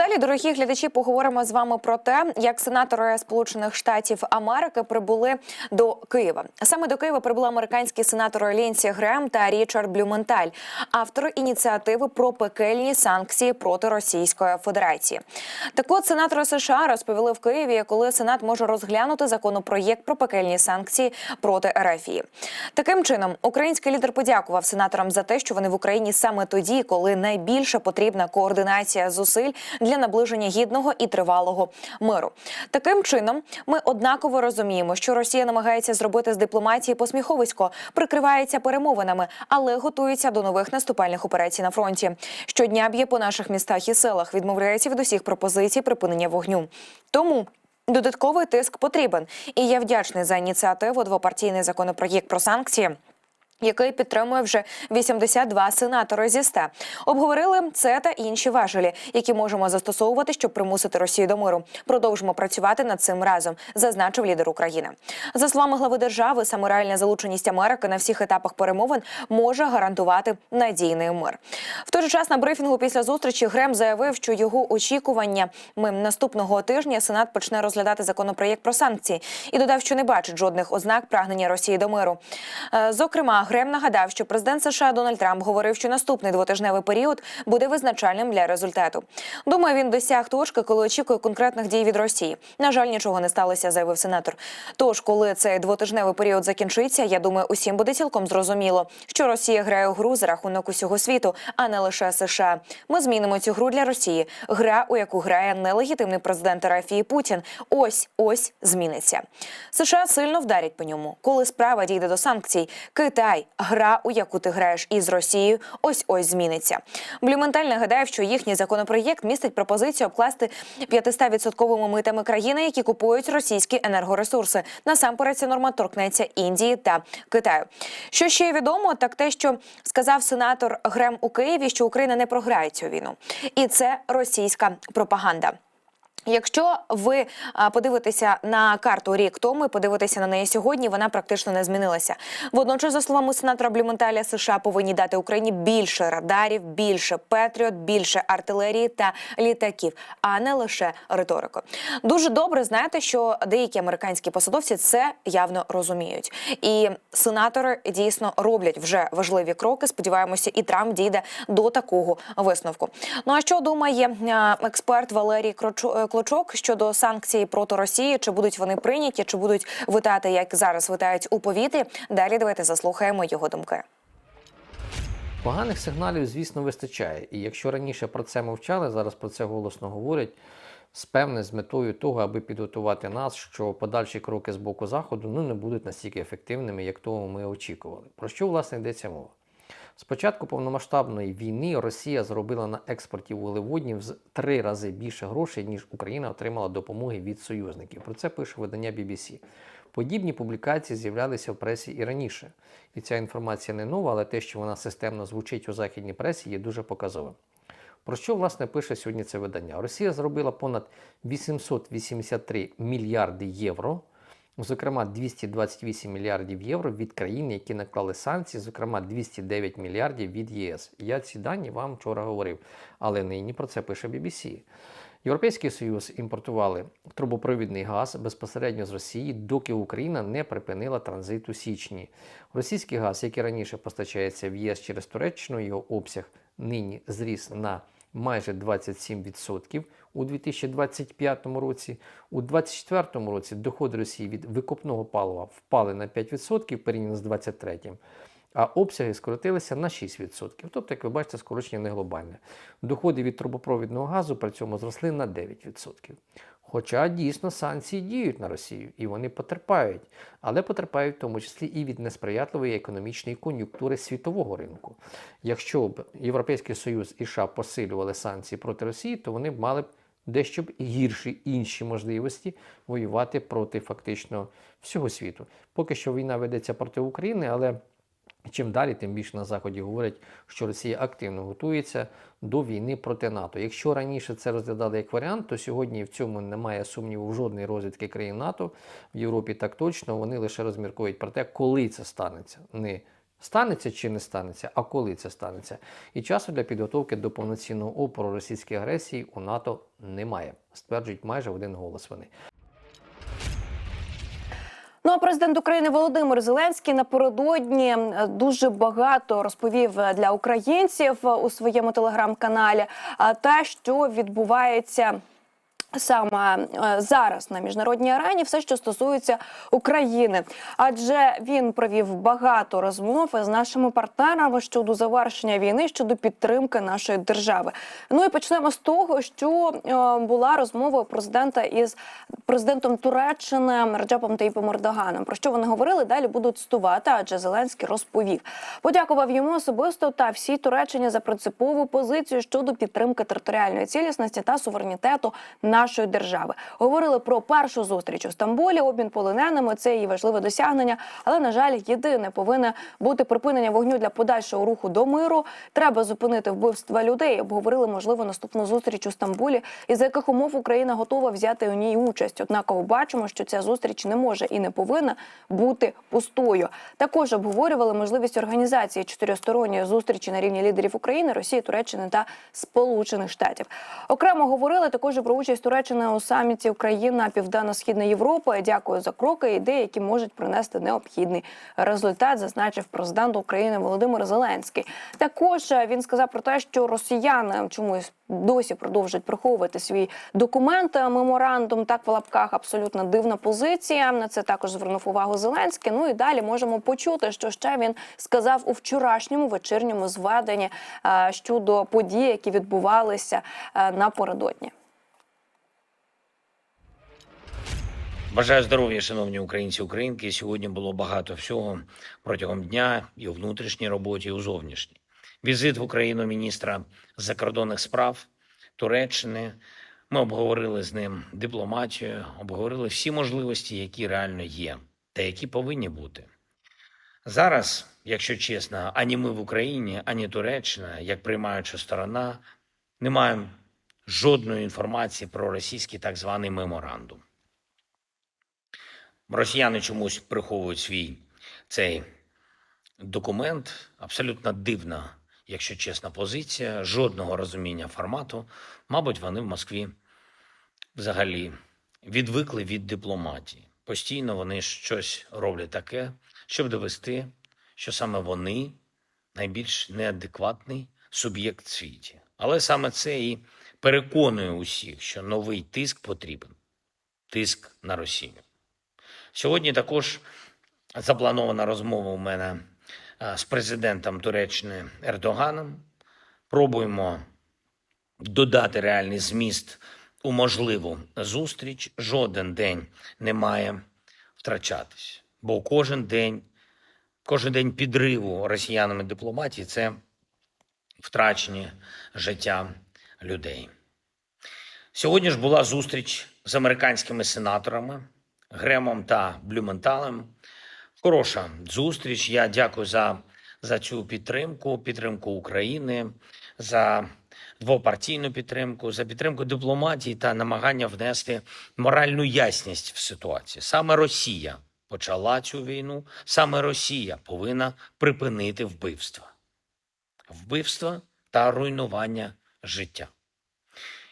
далі, дорогі глядачі, поговоримо з вами про те, як сенатори Сполучених Штатів Америки прибули до Києва. Саме до Києва прибули американські сенатори Лінсі Грем та Річард Блюменталь, автори ініціативи про пекельні санкції проти Російської Федерації. Так от сенатори США розповіли в Києві, коли Сенат може розглянути законопроєкт про пекельні санкції проти РФ. Таким чином, український лідер подякував сенаторам за те, що вони в Україні саме тоді, коли найбільше потрібна координація зусиль для наближення гідного і тривалого миру. Таким чином, ми однаково розуміємо, що Росія намагається зробити з дипломатії посміховисько, прикривається перемовинами, але готується до нових наступальних операцій на фронті. Щодня б'є по наших містах і селах, відмовляється від усіх пропозицій припинення вогню. Тому. Додатковий тиск потрібен, і я вдячний за ініціативу двопартійний законопроєкт про санкції. Який підтримує вже 82 сенатори зі 100. Обговорили це та інші важелі, які можемо застосовувати, щоб примусити Росію до миру. Продовжимо працювати над цим разом, зазначив лідер України. За словами глави держави, саме реальна залученість Америки на всіх етапах перемовин може гарантувати надійний мир. В той же час на брифінгу після зустрічі Грем заявив, що його очікування наступного тижня Сенат почне розглядати законопроєкт про санкції і додав, що не бачить жодних ознак прагнення Росії до миру. Е, Зокрема, Грем нагадав, що президент США Дональд Трамп говорив, що наступний двотижневий період буде визначальним для результату. Думаю, він досяг точки, коли очікує конкретних дій від Росії. На жаль, нічого не сталося, заявив сенатор. Тож, коли цей двотижневий період закінчиться, я думаю, усім буде цілком зрозуміло, що Росія грає у гру за рахунок усього світу, а не лише США. Ми змінимо цю гру для Росії. Гра, у яку грає нелегітимний президент Рафії Путін. Ось ось зміниться. США сильно вдарять по ньому, коли справа дійде до санкцій. Китай гра, у яку ти граєш із Росією, ось ось зміниться. Блюменталь нагадає, що їхній законопроєкт містить пропозицію обкласти 500-відсотковими митами країни, які купують російські енергоресурси. Насамперед ця норма торкнеться Індії та Китаю. Що ще відомо, так те, що сказав сенатор Грем у Києві, що Україна не програє цю війну, і це російська пропаганда. Якщо ви подивитеся на карту рік тому і подивитеся на неї сьогодні, вона практично не змінилася. Водночас, за словами сенатора Блюменталя, США повинні дати Україні більше радарів, більше Петріот, більше артилерії та літаків, а не лише риторику. Дуже добре знаєте, що деякі американські посадовці це явно розуміють, і сенатори дійсно роблять вже важливі кроки. Сподіваємося, і Трамп дійде до такого висновку. Ну а що думає експерт Валерій Крочо? Клочок щодо санкцій проти Росії, чи будуть вони прийняті, чи будуть витати, як зараз витають у повітрі. Далі давайте заслухаємо його думки. Поганих сигналів, звісно, вистачає. І якщо раніше про це мовчали, зараз про це голосно говорять. Спевне, з метою того, аби підготувати нас, що подальші кроки з боку заходу ну, не будуть настільки ефективними, як того ми очікували. Про що власне йдеться мова? З початку повномасштабної війни Росія зробила на експорті вуглеводнів в три рази більше грошей, ніж Україна отримала допомоги від союзників. Про це пише видання BBC. Подібні публікації з'являлися в пресі і раніше. І ця інформація не нова, але те, що вона системно звучить у західній пресі, є дуже показовим. Про що власне пише сьогодні це видання? Росія зробила понад 883 мільярди євро зокрема 228 мільярдів євро від країн, які наклали санкції, зокрема 209 мільярдів від ЄС. Я ці дані вам вчора говорив, але нині про це пише BBC. Європейський Союз імпортували трубопровідний газ безпосередньо з Росії, доки Україна не припинила транзит у січні. Російський газ, який раніше постачається в ЄС через Туреччину, його обсяг нині зріс на майже 27% у 2025 році. У 2024 році доходи Росії від викопного палива впали на 5% порівняно з 2023, а обсяги скоротилися на 6%. Тобто, як ви бачите, скорочення не глобальне. Доходи від трубопровідного газу при цьому зросли на 9%. Хоча дійсно санкції діють на Росію і вони потерпають, але потерпають в тому числі і від несприятливої економічної кон'юнктури світового ринку. Якщо б Європейський Союз і США посилювали санкції проти Росії, то вони б мали б дещо б гірші інші можливості воювати проти фактично всього світу. Поки що війна ведеться проти України, але Чим далі, тим більше на Заході говорять, що Росія активно готується до війни проти НАТО. Якщо раніше це розглядали як варіант, то сьогодні в цьому немає сумніву в жодної розвідки країн НАТО в Європі так точно. Вони лише розміркують про те, коли це станеться. Не Станеться чи не станеться, а коли це станеться? І часу для підготовки до повноцінного опору російській агресії у НАТО немає, стверджують майже в один голос вони. Ну а президент України Володимир Зеленський напередодні е, дуже багато розповів е, для українців е, у своєму телеграм-каналі. Те, що відбувається. Саме е, зараз на міжнародній арені все, що стосується України, адже він провів багато розмов з нашими партнерами щодо завершення війни, щодо підтримки нашої держави. Ну і почнемо з того, що е, була розмова президента із президентом Туреччини Реджепом Таїпом Ердоганом. Про що вони говорили? Далі будуть цитувати, адже Зеленський розповів. Подякував йому особисто та всій Туреччині за принципову позицію щодо підтримки територіальної цілісності та суверенітету нашої держави. Говорили про першу зустріч у Стамбулі, обмін полоненими. Це її важливе досягнення. Але на жаль, єдине повинне бути припинення вогню для подальшого руху до миру. Треба зупинити вбивства людей. Обговорили можливо наступну зустріч у Стамбулі, і за яких умов Україна готова взяти у ній участь. Однаково бачимо, що ця зустріч не може і не повинна бути пустою. Також обговорювали можливість організації чотиристоронньої зустрічі на рівні лідерів України, Росії, Туреччини та Сполучених Штатів. Окремо говорили також про участь Туреччини у саміті Україна Південно-Східна Європа. Дякую за кроки ідеї, які можуть принести необхідний результат, зазначив президент України Володимир Зеленський. Також е, він сказав про те, що росіяни чомусь досі продовжують приховувати свій документ е, меморандум. Так в лапках абсолютно дивна позиція. На це також звернув увагу Зеленський. Ну і далі можемо почути, що ще він сказав у вчорашньому вечірньому зведенні е, щодо подій, які відбувалися напередодні. Бажаю здоров'я, шановні українці українки. Сьогодні було багато всього протягом дня і у внутрішній роботі, і у зовнішній. Візит в Україну міністра закордонних справ Туреччини. Ми обговорили з ним дипломатію, обговорили всі можливості, які реально є, та які повинні бути. Зараз, якщо чесно, ані ми в Україні, ані Туреччина, як приймаюча сторона, не маємо жодної інформації про російський так званий меморандум. Росіяни чомусь приховують свій цей документ. Абсолютно дивна, якщо чесна, позиція, жодного розуміння формату. Мабуть, вони в Москві взагалі відвикли від дипломатії. Постійно вони щось роблять таке, щоб довести, що саме вони найбільш неадекватний суб'єкт в світі. Але саме це і переконує усіх, що новий тиск потрібен тиск на Росію. Сьогодні також запланована розмова у мене е, з президентом Туреччини Ердоганом. Пробуємо додати реальний зміст у можливу зустріч. Жоден день не має втрачатись, бо кожен день, кожен день підриву росіянами дипломатії це втрачені життя людей. Сьогодні ж була зустріч з американськими сенаторами Гремом та Блюменталем. Хороша зустріч. Я дякую за, за цю підтримку, підтримку України, за двопартійну підтримку, за підтримку дипломатії та намагання внести моральну ясність в ситуацію. Саме Росія почала цю війну, саме Росія повинна припинити вбивства, вбивства та руйнування життя.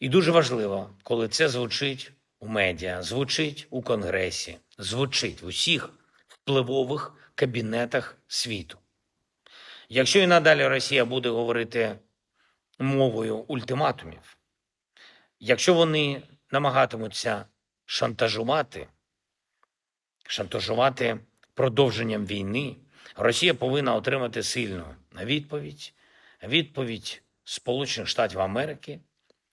І дуже важливо, коли це звучить у медіа, звучить у Конгресі, звучить в усіх впливових кабінетах світу. Якщо і надалі Росія буде говорити мовою ультиматумів, якщо вони намагатимуться шантажувати, шантажувати продовженням війни, Росія повинна отримати сильну відповідь, відповідь Сполучених Штатів Америки,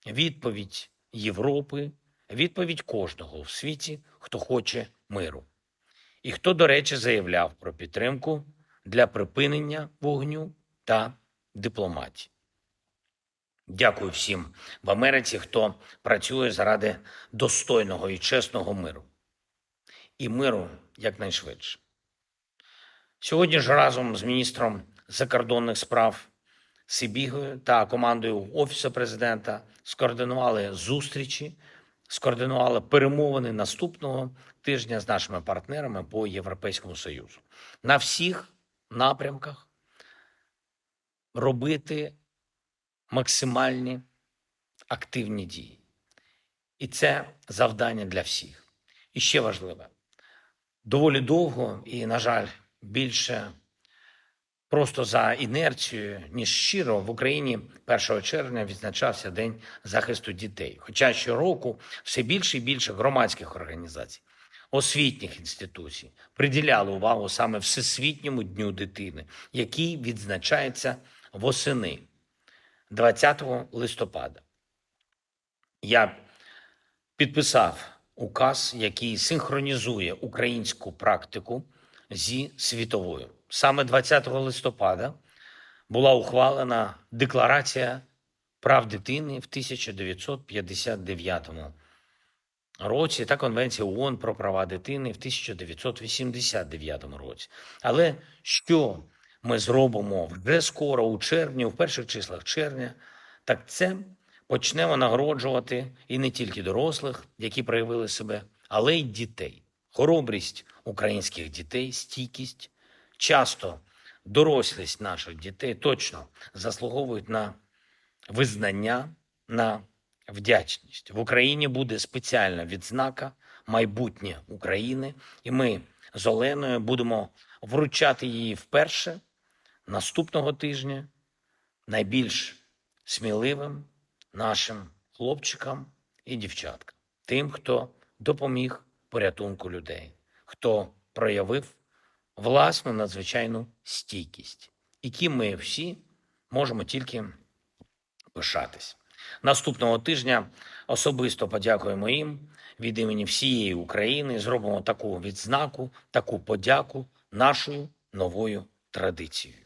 відповідь Європи, відповідь кожного в світі, хто хоче миру. І хто, до речі, заявляв про підтримку для припинення вогню та дипломатії. Дякую всім в Америці, хто працює заради достойного і чесного миру. І миру якнайшвидше. Сьогодні ж разом з міністром закордонних справ Сибігою та командою Офісу президента скоординували зустрічі, скоординували перемовини наступного тижня з нашими партнерами по Європейському Союзу. На всіх напрямках робити максимальні активні дії. І це завдання для всіх. І ще важливе, доволі довго і, на жаль, більше просто за інерцією, ніж щиро, в Україні 1 червня відзначався День захисту дітей. Хоча щороку все більше і більше громадських організацій, освітніх інституцій приділяли увагу саме Всесвітньому дню дитини, який відзначається восени 20 листопада. Я підписав указ, який синхронізує українську практику зі світовою. Саме 20 листопада була ухвалена Декларація прав дитини в 1959 році та Конвенція ООН про права дитини в 1989 році. Але що ми зробимо вже скоро, у червні, у перших числах червня, так це почнемо нагороджувати і не тільки дорослих, які проявили себе, але й дітей. Хоробрість українських дітей, стійкість, часто дорослість наших дітей точно заслуговують на визнання, на вдячність. В Україні буде спеціальна відзнака майбутнє України, і ми з Оленою будемо вручати її вперше наступного тижня найбільш сміливим нашим хлопчикам і дівчаткам, тим, хто допоміг порятунку людей, хто проявив власну надзвичайну стійкість, яким ми всі можемо тільки пишатись. Наступного тижня особисто подякуємо їм від імені всієї України. Зробимо таку відзнаку, таку подяку нашою новою традицією.